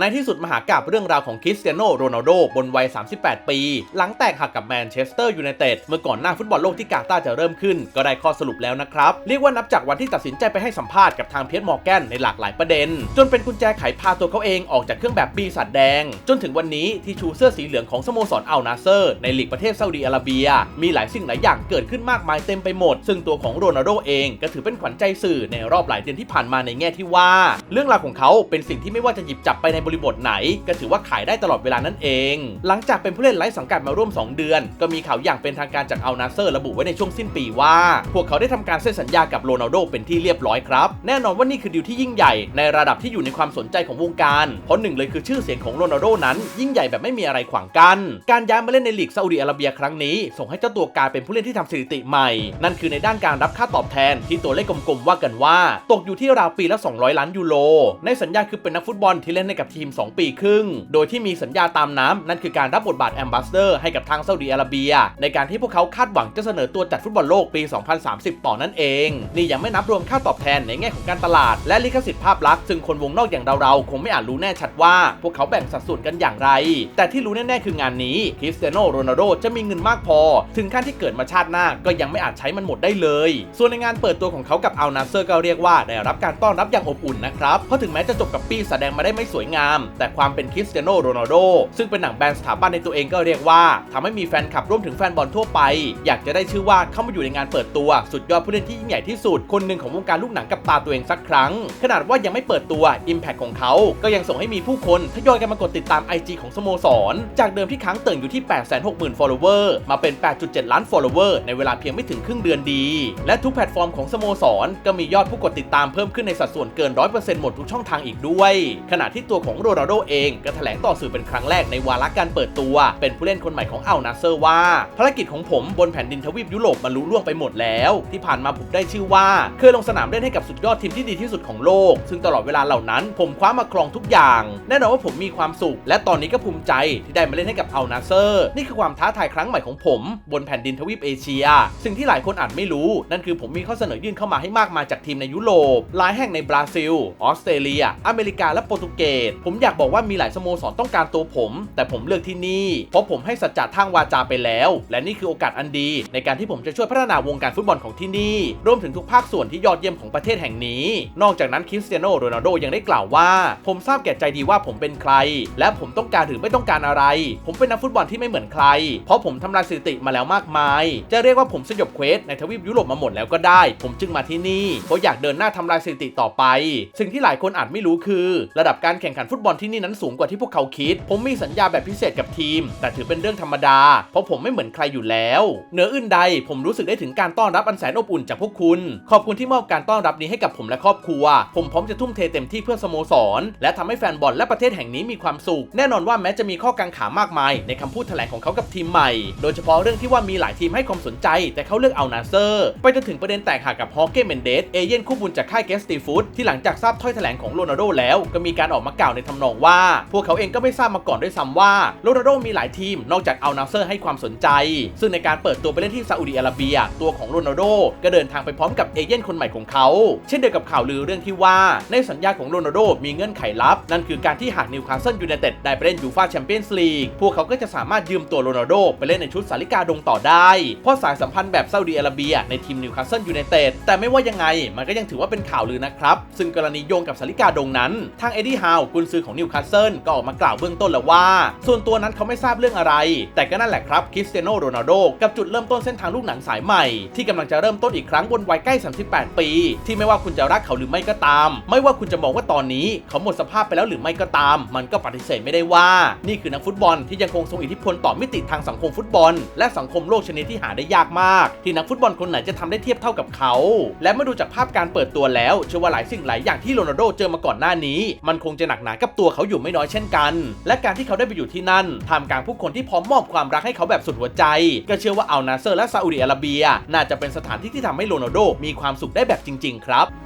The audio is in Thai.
ในที่สุดมหากาบเรื่องราวของคริสเตียโนโรนัลโดบนวัย 38 ปี หลังแตกหักกับแมนเชสเตอร์ยูไนเต็ดเมื่อก่อนหน้าฟุตบอลโลกที่กาตาร์จะเริ่มขึ้น ก็ได้ข้อสรุปแล้วนะครับ เรียกว่านับจากวันที่ตัดสินใจไปให้สัมภาษณ์กับทางเพียร์มอร์แกนในหลากหลายประเด็น จนเป็นกุญแจไขพาตัวเขาเองออกจากเครื่องแบบปีศาจแดง จนถึงวันนี้ที่ชูเสื้อสีเหลืองของสโมสรอัลนาเซอร์ในลีกประเทศซาอุดีอาระเบีย มีหลายสิ่งหลายอย่างเกิดขึ้นมากมายเต็มไปหมด ซึ่งตัวของโรนัลโดเองก็ถือเป็นขวัญใจสื่อในรอบหลายเดือนที่ผ่านมาในแง่ที่ว่า เรื่องราวของเขาเป็นสิ่งที่ไม่ว่าจะหยิบจับไปในบริบทไหน ก็ถือว่าขายได้ตลอดเวลานั่นเอง หลังจากเป็นผู้เล่นไร้สังกัดมาร่วม 2 เดือน ก็มีข่าวอย่างเป็นทางการจากอัลนาเซอร์ระบุไว้ในช่วงสิ้นปีว่า พวกเขาได้ทำการเซ็นสัญญากับโรนัลโดเป็นที่เรียบร้อยครับแน่นอนว่านี่คือดีลที่ยิ่งใหญ่ในระดับที่อยู่ในความสนใจของวงการ เพราะหนึ่งเลยคือชื่อเสียงของโรนัลโดนั้น ยิ่งใหญ่แบบไม่มีอะไรขวางกันการย้ายมาเล่นในลีกซาอุดิอาระเบียครั้งนี้ ส่งให้เจ้าตัวกลายเป็นผู้เล่นที่ทำสถิติใหม่ นั่นคือในด้านการรับค่าตอบแทนที่ตัวเลขกลมๆว่ากันว่า ตกอยู่ที่ราวปีละ 200 ล้านยูโรในสัญญาคือเป็นนักฟุตบอลที่เล่นให้กับทีม 2 ปีครึ่ง โดยที่มีสัญญาตามน้ำนั่นคือการรับบทบาทแอมบาสเดอร์ให้กับทางซาอุดิอาระเบีย ในการที่พวกเขาคาดหวังจะเสนอตัวจัดฟุตบอลโลกปี 2030 ต่อนั่นเอง นี่ยังไม่นับรวมค่าตอบแทนในแง่ของการตลาด และลิขสิทธิ์ภาพลักษณ์ซึ่งคนวงนอกอย่างเราๆคงไม่อาจรู้แน่ชัดว่า พวกเขาแบ่งสัดส่วนกันอย่างไร แต่ที่รู้แน่ๆคืองานนี้คริสเตียโนโรนัลโดจะมีเงินมากพอ ถึงขั้นที่เกิดมาชาติหน้าก็ยังไม่อาจใช้มันหมดได้เลย ส่วนในงานเปิดตัวของเขากับอัลนาเซอร์ก็เรียกว่าได้รับการต้อนรับอย่างอบอุ่นนะครับเพราะถึงแม้จะจบกับปีแสดงมาได้ไม่สวยงาม แต่ความเป็นคริสเตียโนโรนัลโดซึ่งเป็นหนังแบรนด์สถาบันในตัวเองก็เรียกว่าทำให้มีแฟนคลับร่วมถึงแฟนบอลทั่วไป อยากจะได้ชื่อว่าเข้ามาอยู่ในงานเปิดตัว สุดยอดผู้เล่นที่ยิ่งใหญ่ที่สุด คนหนึ่งของวงการลูกหนังกับตาตัวเองสักครั้ง ขนาดว่ายังไม่เปิดตัว Impact ของเขา ก็ยังส่งให้มีผู้คนทยอยกันมากดติดตาม IG ของสโมสร จากเดิมที่ค้างเติ่งอยู่ที่ 860,000 follower มาเป็น 8.7 ล้าน follower ในเวลาเพียงไม่ถึงครึ่งเดือนดี และทุกแพลตฟอร์มของสโมสร ก็มียอดผู้กดติดตามเพิ่มขึ้นในสัดส่วนเกิน 100%หมดทุกช่องทางอีกด้วย ขณะที่ตัวของโรนัลโดเองก็แถลงต่อสื่อเป็นครั้งแรกในวาระการเปิดตัว เป็นผู้เล่นคนใหม่ของอัลนาเซอร์ว่า ภารกิจของผมบนแผ่นดินทวีปยุโรปมันรู้ล่วงไปหมดแล้ว ที่ผ่านมาผมได้ชื่อว่าเคยลงสนามเล่นให้กับสุดยอดทีมที่ดีที่สุดของโลก ซึ่งตลอดเวลาเหล่านั้น ผมคว้ามาครองทุกอย่าง แน่นอนว่าผมมีความสุข และตอนนี้ก็ภูมิใจที่ได้มาเล่นให้กับอัลนาเซอร์นี่คือความท้าทายครั้งใหม่ของผม บนแผ่นดินทวีปเอเชีย สิ่งที่หลายคนอาจไม่รู้ นั่นคือผมมีข้อเสนอยื่นเข้ามาให้มากมายจากทีมในยุโรปหลายแห่งในบราซิล ออสเตรเลีย อเมริกาและโปรตุเกสผมอยากบอกว่ามีหลายสโมสรต้องการตัวผม แต่ผมเลือกที่นี่ เพราะผมให้สัจจะทางวาจาไปแล้ว และนี่คือโอกาสอันดี ในการที่ผมจะช่วยพัฒนาวงการฟุตบอลของที่นี่ รวมถึงทุกภาคส่วนที่ยอดเยี่ยมของประเทศแห่งนี้ นอกจากนั้นคริสเตียโนโรนัลโดยังได้กล่าวว่า ผมทราบแก่ใจดีว่าผมเป็นใคร และผมต้องการหรือไม่ต้องการอะไร ผมเป็นนักฟุตบอลที่ไม่เหมือนใคร เพราะผมทำลายสถิติมาแล้วมากมาย จะเรียกว่าผมสยบเควสในทวีปยุโรปมาหมดแล้วก็ได้ ผมจึงมาที่นี่เพราะอยากเดินหน้าทำลายสถิติต่อไป สิ่งที่หลายคนอาจไม่รู้คือ ระดับการแข่งขันฟุตบอลที่นี่นั้นสูงกว่าที่พวกเขาคิด ผมมีสัญญาแบบพิเศษกับทีม แต่ถือเป็นเรื่องธรรมดา เพราะผมไม่เหมือนใครอยู่แล้วเหนืออื่นใดผมรู้สึกได้ถึงการต้อนรับอันแสนอบอุ่นจากพวกคุณ ขอบคุณที่มอบการต้อนรับนี้ให้กับผมและครอบครัว ผมพร้อมจะทุ่มเทเต็มที่เพื่อสโมสร และทำให้แฟนบอลและประเทศแห่งนี้มีความสุข แน่นอนว่าแม้จะมีข้อกังขามากมาย ในคำพูดแถลงของเขากับทีมใหม่ โดยเฉพาะเรื่องที่ว่ามีหลายทีมให้ความสนใจ แต่เขาเลือกเอานาเซอร์ ไปจนถึงประเด็นแตกหักกับฮอเก้เมนเดสเอเย่นคู่บุญจากค่ายเกสตีฟูดที่หลังจากทราบถ้อยแถลงของโรนัลโดแล้วก็มีการออกมากล่าวในทำนองว่า พวกเขาเองก็ไม่ทราบมาก่อนด้วยซ้ำว่าโรนัลโดมีหลายทีม นอกจากเอานาเซอร์ให้ความสนใจ ซึ่งในการเปิดตัวไปเล่นที่ซาอุดิอาระเบีย ตัวของโรนัลโดก็เดินทางไปพร้อมกับเอเย่นคนใหม่ของเขา เช่นเดียวกับข่าวลือเรื่องที่ว่าในสัญญาของโรนัลโดมีเงื่อนไขลับ นั่นคือการที่หากนิวคาสเซิลยูไนเต็ดได้ไปเล่นยูฟ่าแชมเปี้ยนส์ลีกพวกเขาก็จะสามารถยืมตัวโรนัลโดไปเล่นในชุดสาลิกาดงต่อได้ เพราะสายสัมพันธ์แบบซาอุดิอาระเบียในทีมนิวคาสเซิลยูไนเต็ดแต่ไม่ว่ายังไงมันก็ยังถือว่าเป็นข่าวลือนะครับซึ่งกรณีโยงกับสาลิกาดงนั้นทางเอ็ดดี้ฮาวกุนซือของนิวคาสเซิลก็ออกมากล่าวเบื้องต้นแล้วว่า ส่วนตัวนั้นเขาไม่ทราบเรื่องอะไร แต่ก็นั่นแหละครับคริสเตียโนโรนัลโดกับจุดเริ่มต้นเส้นทางลูกหนังสายใหม่ ที่กำลังจะเริ่มต้นอีกครั้งบนวัยใกล้ 38 ปี ที่ไม่ว่าคุณจะรักเขาหรือไม่ก็ตาม ไม่ว่าคุณจะมองว่าตอนนี้เขาหมดสภาพไปแล้วหรือไม่ก็ตาม มันก็ปฏิเสธไม่ได้ว่า นี่คือนักฟุตบอลที่ยังคงทรงอิทธิพลต่อมิติทางสังคมฟุตบอล และสังคมโลกชนิดที่หาได้ยากมาก ที่นักฟุตบอลคนไหนจะทำได้เทียบเท่ากับเขา และเมื่อดูจากภาพการเปิดตัวแล้วเชื่อว่าหลายสิ่งหลายอย่างที่โรนัลโดเจอมาก่อนหน้านี้ มันคงจะหนักหนากับตัวเขาอยู่ไม่น้อยเช่นกัน และการที่เขาได้ไปอยู่ที่นั่นทำกลางผู้คนที่พร้อมมอบความรักให้เขาแบบสุดหัวใจ ก็เชื่อว่าอัลนาเซอร์และซาอุดิอาระเบีย น่าจะเป็นสถานที่ที่ทำให้โรนัลโดมีความสุขได้แบบจริง ๆ ครับ